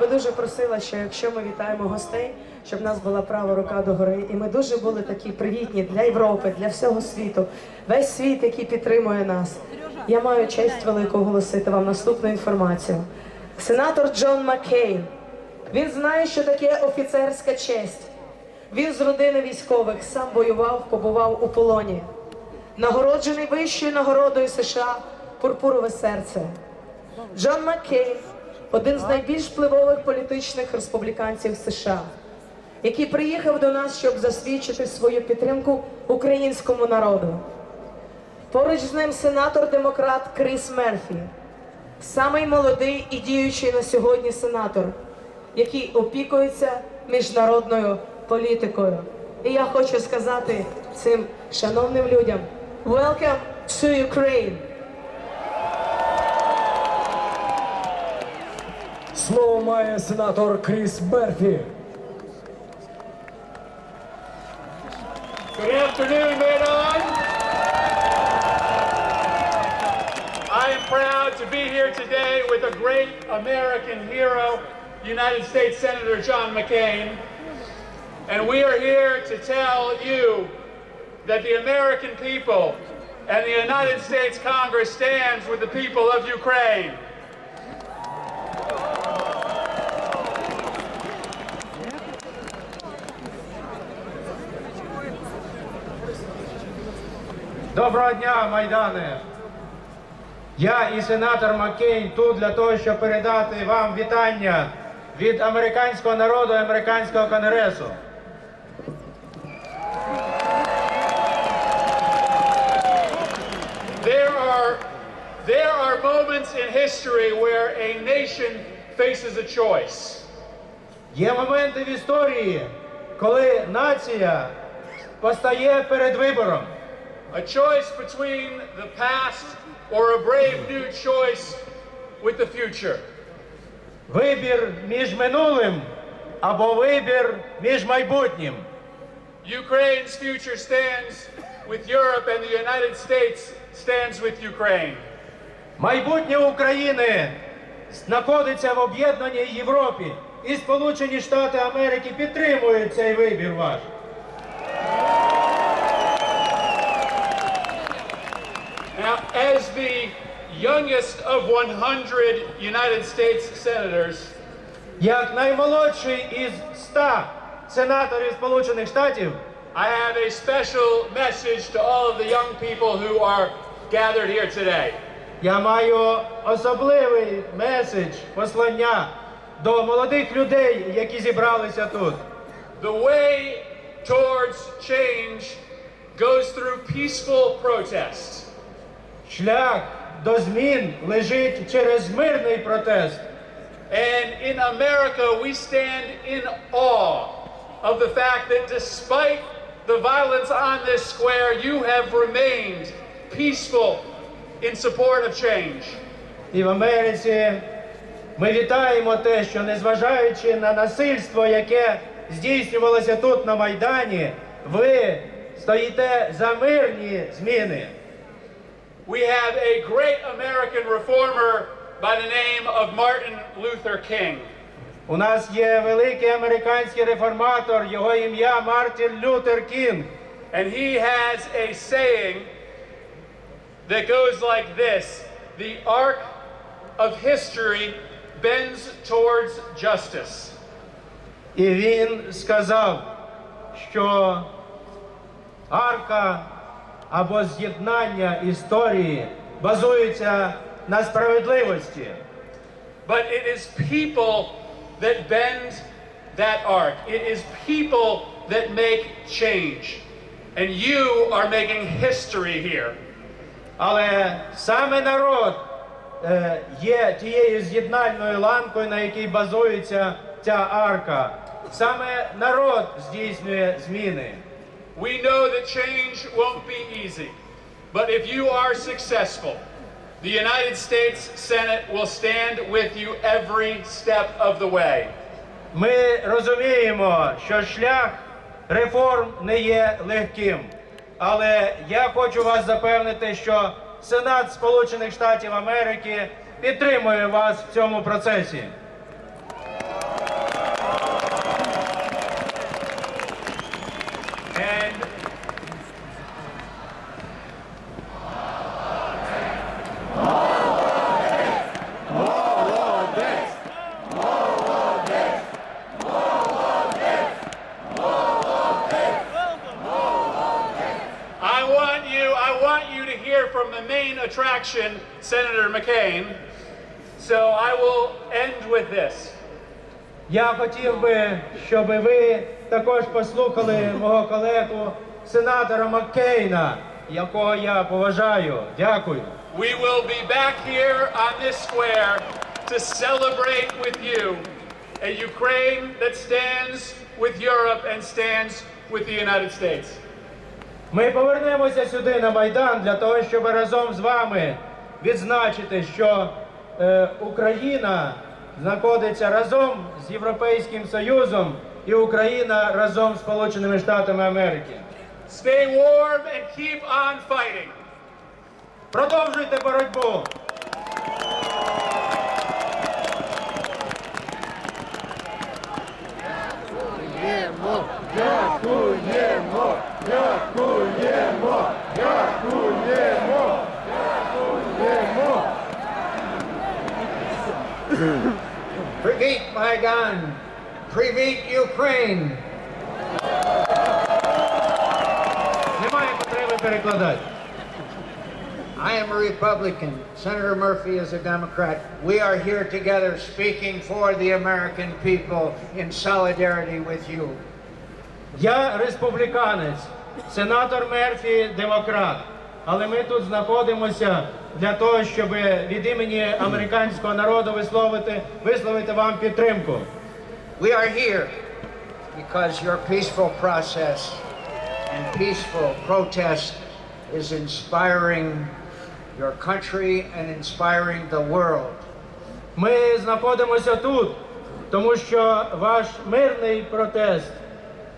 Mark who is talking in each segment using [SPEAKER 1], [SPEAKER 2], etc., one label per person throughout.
[SPEAKER 1] би дуже просила, що якщо ми вітаємо гостей, щоб в нас була права рука догори, і ми дуже були такі привітні для Європи, для всього світу, весь світ, який підтримує нас. Я маю честь велику оголосити вам наступну інформацію. Сенатор Джон Маккейн. Він знає, що таке офіцерська честь. Він з родини військових сам воював, побував у полоні. Нагороджений вищою нагородою США Пурпурове серце. Джон Маккейн один з найбільш впливових політичних республіканців США, який приїхав до нас, щоб засвідчити свою підтримку українському народу. Поруч з ним сенатор-демократ Кріс Мерфі, самий молодий і діючий на сьогодні сенатор, який опікується міжнародною політикою. І я хочу сказати цим шановним людям: Welcome to Ukraine!
[SPEAKER 2] Слово має сенатор Кріс Мерфі.
[SPEAKER 3] Good afternoon, Medan. I am proud to be here today with a great American hero, United States Senator John McCain. And we are here to tell you that the American people and the United States Congress stands with the people of Ukraine.
[SPEAKER 4] Доброго дня, Майдане! Я і сенатор Маккейн тут для того, щоб передати вам вітання від американського народу і американського конгресу.
[SPEAKER 3] There are, there are moments in history where a nation faces a choice.
[SPEAKER 4] Є моменти в історії, коли нація постає перед вибором.
[SPEAKER 3] A choice between the past or a brave new choice with the future.
[SPEAKER 4] Вибір між минулим або вибір між майбутнім.
[SPEAKER 3] Ukraine's future stands with Europe and the United States stands with Ukraine.
[SPEAKER 4] Майбутнє України знаходиться в об'єднаній Європі. І Сполучені Штати Америки підтримують цей вибір ваш.
[SPEAKER 3] as the youngest of 100 United States senators,
[SPEAKER 4] Як наймолодший із 100 сенаторів Сполучених Штатів,
[SPEAKER 3] I have a special message to all of the young people who are gathered here today.
[SPEAKER 4] я маю особливий меседж, послання до молодих людей, які зібралися тут.
[SPEAKER 3] The way towards change goes through peaceful protests.
[SPEAKER 4] Шлях до змін лежить через мирний протест.
[SPEAKER 3] And in America, we stand in awe of the fact that despite the violence on this square, you have remained peaceful in support of change.
[SPEAKER 4] І в Америці ми вітаємо те, що незважаючи на насильство, яке здійснювалося тут на Майдані, ви стоїте за мирні зміни.
[SPEAKER 3] We have a great American reformer by the name of Martin Luther King.
[SPEAKER 4] У нас є великий американський реформатор, його ім'я Мартін Лютер Кінг.
[SPEAKER 3] And he has a saying that goes like this The arc of history bends towards justice.
[SPEAKER 4] І він сказав, що арка або з'єднання історії базується на справедливості.
[SPEAKER 3] But it is people that bend that arc. It is people that make change. And you are making history here.
[SPEAKER 4] Але саме народ е, є тією з'єднальною ланкою, на якій базується ця арка. Саме народ здійснює зміни.
[SPEAKER 3] We know that change won't be easy. But if you are successful, the United States Senate will stand with you every step of the way.
[SPEAKER 4] Ми розуміємо, що шлях реформ не є легким. Але я хочу вас запевнити, що Сенат Сполучених Штатів Америки підтримує вас в цьому процесі.
[SPEAKER 3] election Senator McCain. So I will end with this.
[SPEAKER 4] Я хотів би, щоб ви також послухали мого колегу сенатора Маккейна, якого я поважаю. Дякую.
[SPEAKER 3] We will be back here on this square to celebrate with you a Ukraine that stands with Europe and stands with the United States.
[SPEAKER 4] Ми повернемося сюди на Майдан для того, щоб разом з вами відзначити, що е, Україна знаходиться разом з Європейським Союзом і Україна разом з Сполученими Штатами Америки.
[SPEAKER 3] Stay warm and keep on fighting.
[SPEAKER 4] Продовжуйте боротьбу.
[SPEAKER 5] Привіт, Майдан! Привіт, Україн!
[SPEAKER 4] Немає потреби перекладати.
[SPEAKER 5] I am a Republican. Senator Murphy is a Democrat. We are here together speaking for the American people in solidarity with you.
[SPEAKER 4] Я республіканець, сенатор Мерфі демократ. Але ми тут знаходимося для того, щоб від імені американського народу висловити, висловити вам підтримку.
[SPEAKER 5] We are here because your peaceful process and peaceful protest is inspiring your country and inspiring the world.
[SPEAKER 4] Ми знаходимося тут, тому що ваш мирний протест,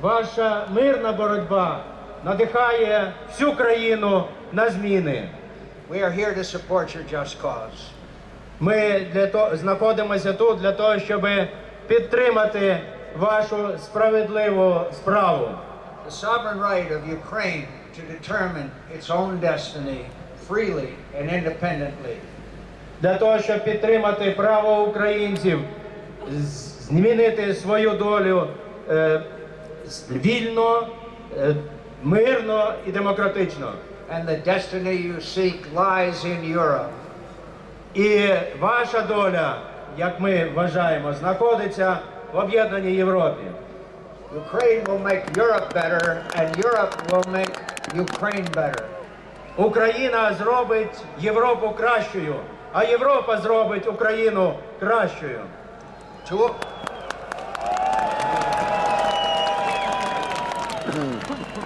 [SPEAKER 4] ваша мирна боротьба надихає всю країну на зміни.
[SPEAKER 5] We are here to support your just cause.
[SPEAKER 4] Ми для того знаходимося тут для того, щоб підтримати вашу справедливу справу.
[SPEAKER 5] The sovereign right of Ukraine to determine its own destiny freely and independently.
[SPEAKER 4] Для того, щоб підтримати право українців змінити свою долю е, вільно, е, мирно і демократично.
[SPEAKER 5] And the destiny you seek lies in Europe.
[SPEAKER 4] І ваша доля, як ми вважаємо, знаходиться в об'єднаній Європі.
[SPEAKER 5] Ukraine will make Europe better, and Europe will make Ukraine better.
[SPEAKER 4] Україна зробить Європу кращою, а Європа зробить Україну кращою.
[SPEAKER 5] To,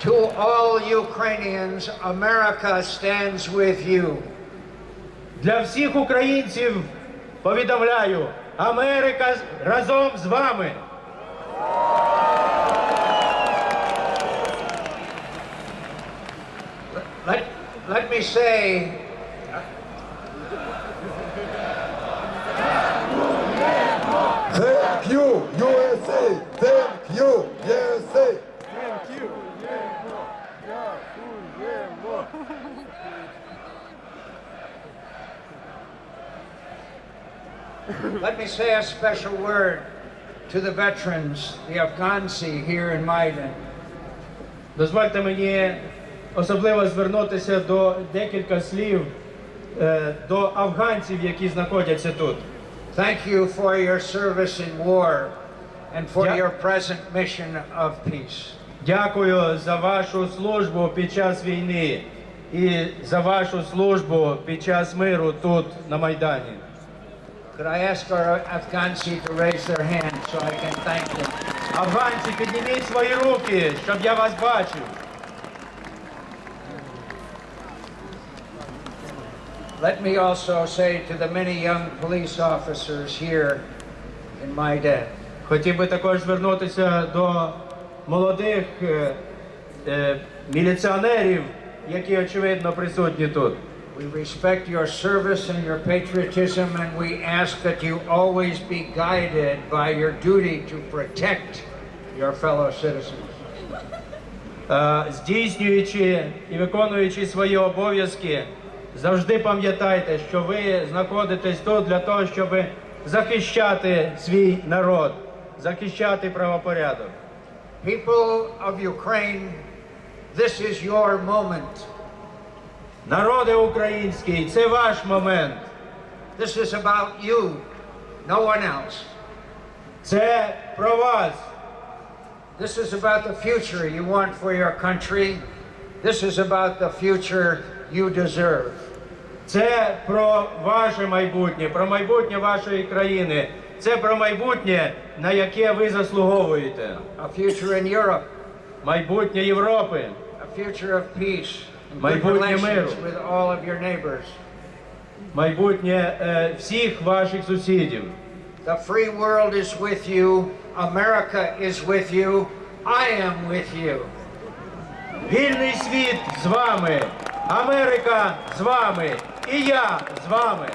[SPEAKER 5] to all Ukrainians, America stands with you.
[SPEAKER 4] Для всіх українців повідомляю, Америка з- разом з вами.
[SPEAKER 5] Let, let me say,
[SPEAKER 6] Thank you, USA!
[SPEAKER 5] let me say a special word to the veterans, the Afghansi here in Maidan.
[SPEAKER 4] Дозвольте мені особливо звернутися до декілька слів е, до афганців, які знаходяться тут.
[SPEAKER 5] Thank you for your service in war and for your present mission of peace.
[SPEAKER 4] Дякую за вашу службу під час війни і за вашу службу під час миру тут на Майдані.
[SPEAKER 5] Could I ask our Afghansi to raise their hands so I can thank them?
[SPEAKER 4] Афганці, підніміть свої руки, щоб я вас бачив.
[SPEAKER 5] Let me also say to the many young police officers here in Maidan,
[SPEAKER 4] Хотів би також звернутися до молодих е, е, міліціонерів, які очевидно присутні тут.
[SPEAKER 5] We respect your service and your patriotism, and we ask that you always be guided by your duty to protect your fellow citizens.
[SPEAKER 4] Е, Здійснюючи і виконуючи свої обов'язки, завжди пам'ятайте, що ви знаходитесь тут для того, щоб захищати свій народ, захищати правопорядок.
[SPEAKER 5] People of Ukraine, this is your moment.
[SPEAKER 4] Народи український, це ваш момент.
[SPEAKER 5] This is about you, no one else.
[SPEAKER 4] Це про вас.
[SPEAKER 5] This is about the future you want for your country. This is about the future you deserve.
[SPEAKER 4] Це про ваше майбутнє, про майбутнє вашої країни. Це про майбутнє, на яке ви заслуговуєте.
[SPEAKER 5] A future in Europe,
[SPEAKER 4] Майбутнє Європи,
[SPEAKER 5] a future of peace, good
[SPEAKER 4] Майбутнє
[SPEAKER 5] relations
[SPEAKER 4] миру.
[SPEAKER 5] with all of your neighbors.
[SPEAKER 4] майбутнє е, всіх ваших сусідів.
[SPEAKER 5] The free world is with you. America is with you. I am with you.
[SPEAKER 4] Вільний світ з вами, Америка з вами, і я з вами.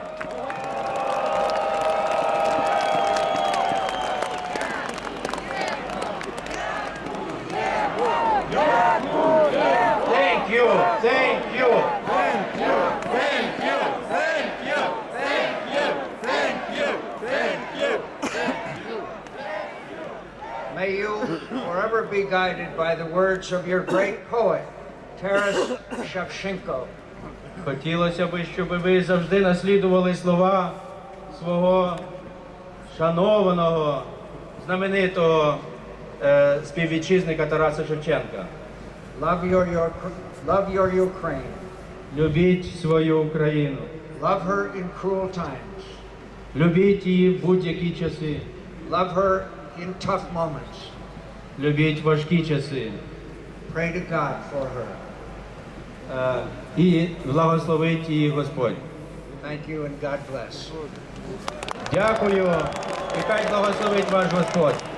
[SPEAKER 5] Guided by the words of your great poet, Taras Shevchenko.
[SPEAKER 4] Хотілося б, щоб ви завжди наслідували слова свого шанованого, знаменитого е, співвітчизника Тараса Шевченка.
[SPEAKER 5] Love your, your, love your Ukraine.
[SPEAKER 4] Любіть свою Україну,
[SPEAKER 5] Love her in cruel times.
[SPEAKER 4] любіть її в будь-які часи,
[SPEAKER 5] Love her in tough moments.
[SPEAKER 4] Любіть важкі часи
[SPEAKER 5] Pray to God for her.
[SPEAKER 4] Е, і благословить її Господь.
[SPEAKER 5] Thank you and God bless.
[SPEAKER 4] Дякую і хай благословить ваш Господь.